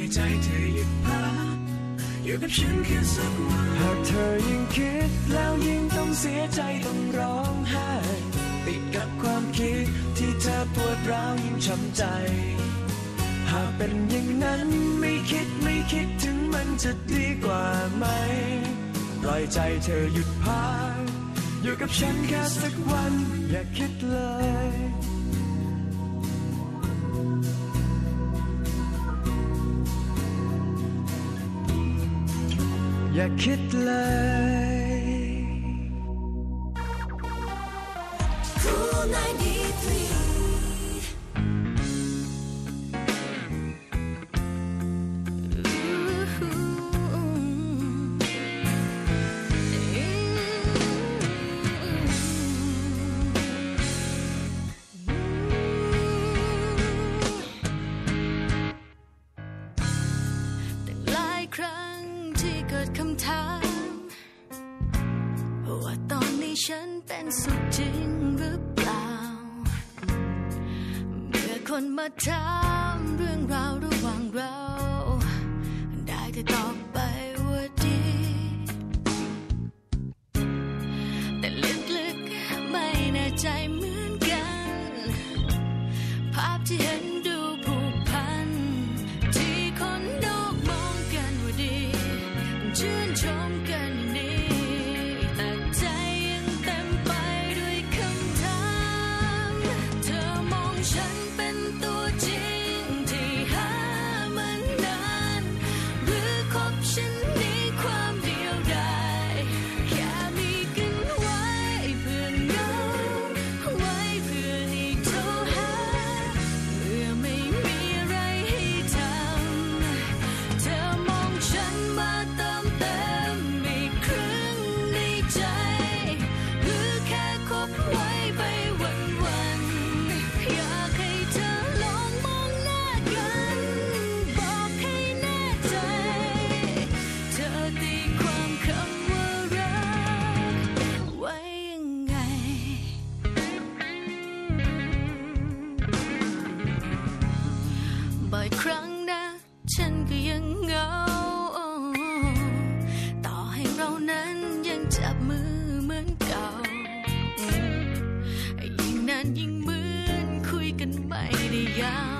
อยใจเธอหยุดพักอยู่กับฉันแค่สักวันหากเธอยิ่งคิดแล้วยิ่งต้องเสียใจต้องร้องไห้ติดกับความคิดที่เธอปวดร้าวยิ่งช้ำใจ หากเป็นอย่างนั้นไม่คิดไม่คิดถึงมันจะดีกว่าไหมปล่อยใจเธอหยุดพักอยู่กับฉันแค่สักวันอย่าคิดเลย อย่าคิดเลย Cool 93. ที่เกิดคำถาม ว่าตอนนี้ฉันเป็นสุขจริงหรือเปล่า เมื่อคนมาถามเรื่องราวระหว่างเรา ได้แต่ตอบ ชื่น็ยังเหงาต่อให้เรานั้นยังจับมือเหมือนเก่า ยิ่งนานยิ่งเหมือนคุยกันไม่ได้ยาว